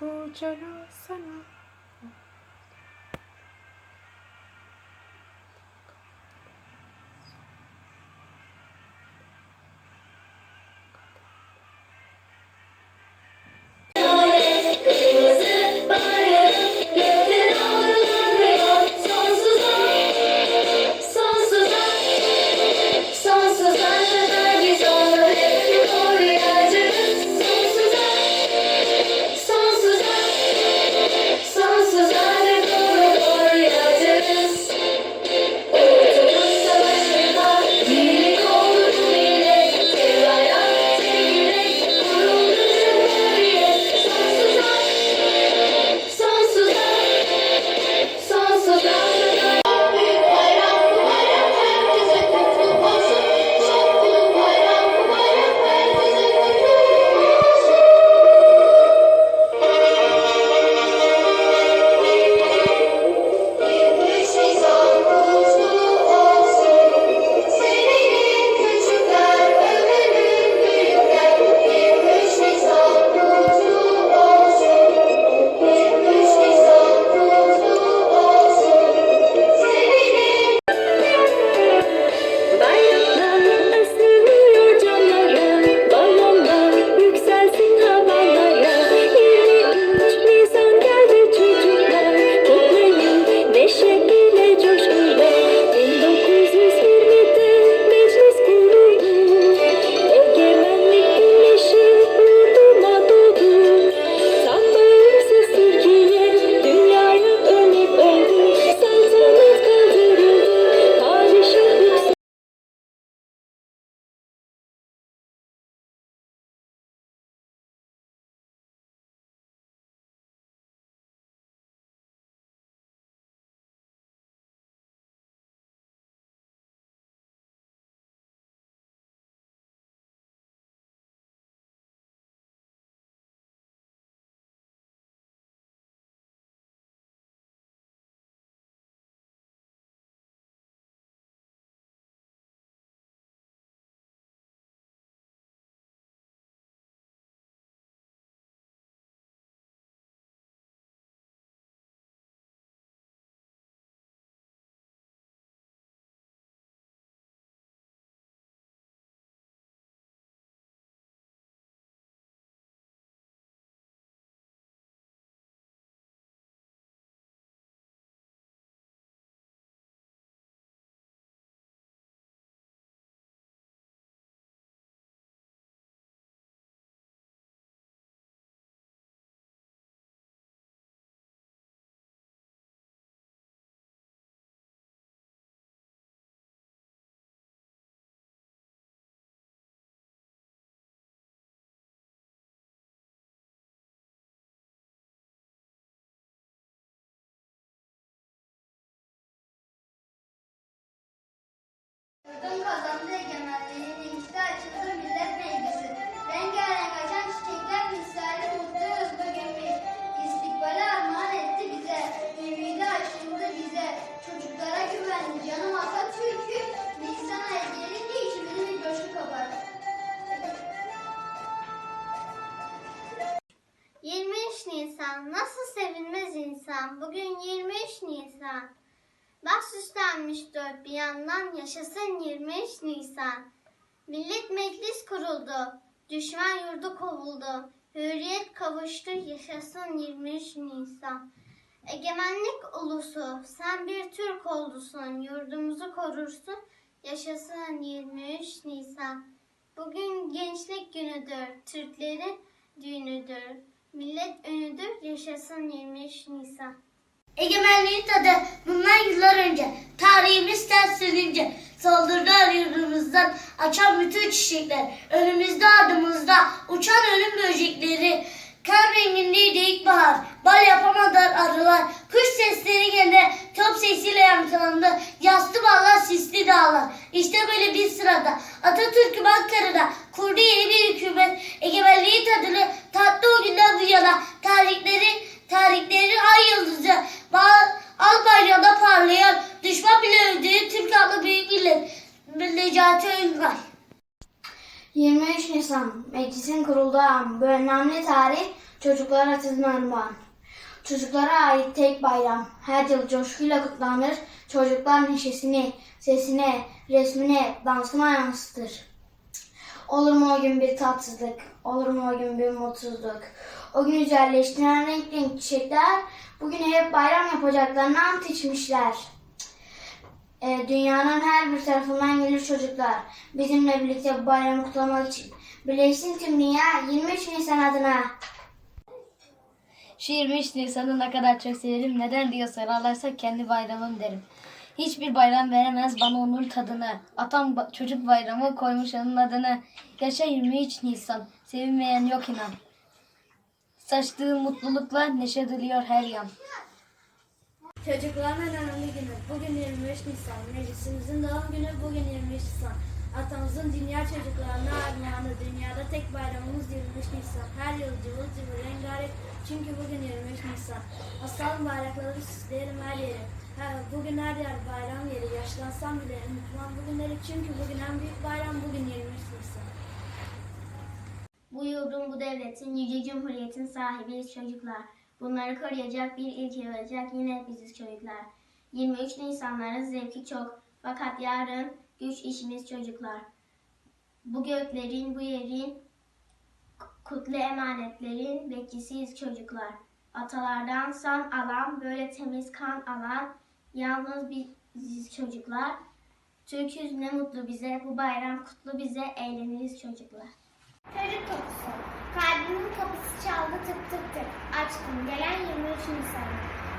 Bu canı sana. Yurdun kazandığı egemenliğinin işte açıldı millet meclisi. Rengarenk açan çiçekler misali mutluyuz bugün biz. İstikbale armağan etti bize. Ümidi açıldı bize. Çocuklara güvendi canım Atatürk'ü. Nisan ayı gelince içimizin bir coşku kabardı. 23 Nisan nasıl sevinmez insan bugün 23 Nisan Bak süslenmiş dört bir yandan. Yaşasın 23 Nisan. Millet meclis kuruldu. Düşman yurdu kovuldu. Hürriyet kavuştu. Yaşasın 23 Nisan. Egemenlik ulusu sen bir Türk oldusun. Yurdumuzu korursun. Yaşasın 23 Nisan. Bugün gençlik günüdür. Türklerin düğünüdür. Millet önüdür yaşasın 23 Nisan. Egemenliğin tadı bundan yıllar önce tarihimiz ters sürünce saldırdılar yurdumuzdan açan bütün çiçekler önümüzde ardımızda uçan ölüm böcekleri kan rengindeydi ilkbahar bal yapamadılar arılar kuş sesleri gene top sesiyle yankılandı yastı ballar sisli dağlar. İşte böyle bir sırada Atatürk'üm Ankara'da kurdu yeni bir hükümet egemenliği tadını Öngay 23 Nisan meclisin kurulduğu an bu önemli tarih Çocuklara atizm armağan. Çocuklara ait tek bayram. Her yıl coşkuyla kutlanır. Çocuklar neşesini, sesine, resmine, dansına yansıtır. Olur mu o gün bir tatsızlık? Olur mu o gün bir mutsuzluk? O gün güzelleştiren renk renk çiçekler bugün hep bayram yapacaklarını ant içmişler. Ee, dünyanın her bir tarafından gelir çocuklar. Bizimle birlikte bu bayramı kutlamak için. Birleşsin tüm dünya 23 Nisan adına. Şu 23 Nisan'ı ne kadar çok severim. Neden diye sorarlarsa kendi bayramım derim. Hiçbir bayram veremez bana onun tadını. Atam ba- çocuk bayramı koymuş onun adını. Yaşa 23 Nisan. Sevinmeyen yok inan. Saçtığı mutlulukla neşe doluyor her yan. Çocukların en önemli günü. Bugün 23 Nisan. Meclisimizin doğum günü bugün 23 Nisan. Atamızın dünya çocuklarına armağanı. Dünyada tek bayramımız 23 Nisan. Her yıl cıvıl cıvıl rengarenk. Çünkü bugün 23 Nisan. Asalım bayrakları süsleyelim her yeri. Ha, bugün her yer bayram yeri. Yaşlansam bile unutmam bugünleri. Çünkü bugün en büyük bayram bugün 23 Nisan. Bu yurdun, bu devletin, yüce cumhuriyetin sahibiyiz çocuklar. Bunları koruyacak bir ilke olacak yine biziz çocuklar. 23 Nisanların zevki çok. Fakat yarın güç işimiz çocuklar. Bu göklerin, bu yerin, kutlu emanetlerin bekçisiyiz çocuklar. Atalardan san alan, böyle temiz kan alan, yalnız biziz çocuklar. Türküz ne mutlu bize, bu bayram kutlu bize, eğleniriz çocuklar. Çocuk kokusu. Kalbimin kapısı çaldı tık tık tık. Açtım gelen 23 Nisan.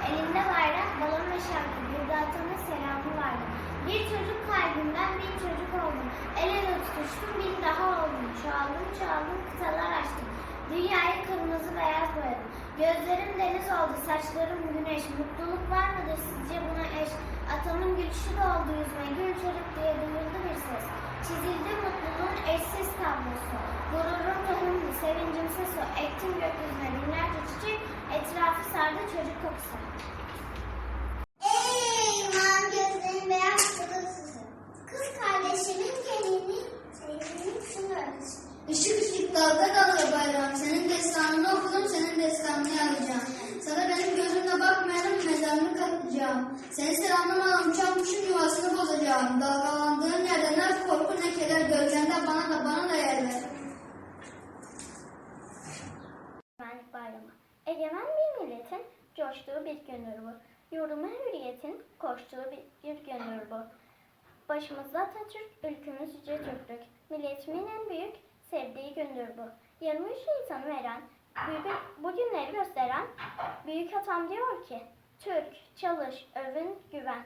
Elinde bayrak, balon ve şarkı. Bir vardı. Bir çocuk kalbimden bir çocuk oldum. El ele tutuştum bir daha oldum. Çoğaldım çoğaldım kıtalar açtım. Dünyayı kırmızı beyaz boyadım. Gözlerim deniz oldu, saçlarım güneş. Mutluluk var mıdır sizce buna eş? Atamın gülüşü doldu yüzme, gül çocuk diye duyuldu bir ses. Çizildi mutluluğun eşsiz tablosu. Gururum tohumdu, sevincim ses o. Ektim gökyüzüne binlerce çiçek, etrafı sardı çocuk kokusu. Işık dalga bayram. Senin destanını okudum, senin destanını yazacağım. Sana benim gözümle bakmayanın mezarını katlayacağım. Seni selamlamadan uçan kuşun yuvasını bozacağım. Dalgalandığın yerde ne korku ne keder gölgende bana da bana da yer ver. Egemenlik Bayramı. Egemen bir milletin coştuğu bir gündür bu. Yurduma hürriyetin koştuğu bir gündür bu. Başımızda Atatürk, ülkümüz yüce Türklük. Milletimin en büyük sevdiği gündür bu. 23 Nisan'ı veren, bu günleri gösteren büyük atam diyor ki, Türk, çalış, övün, güven.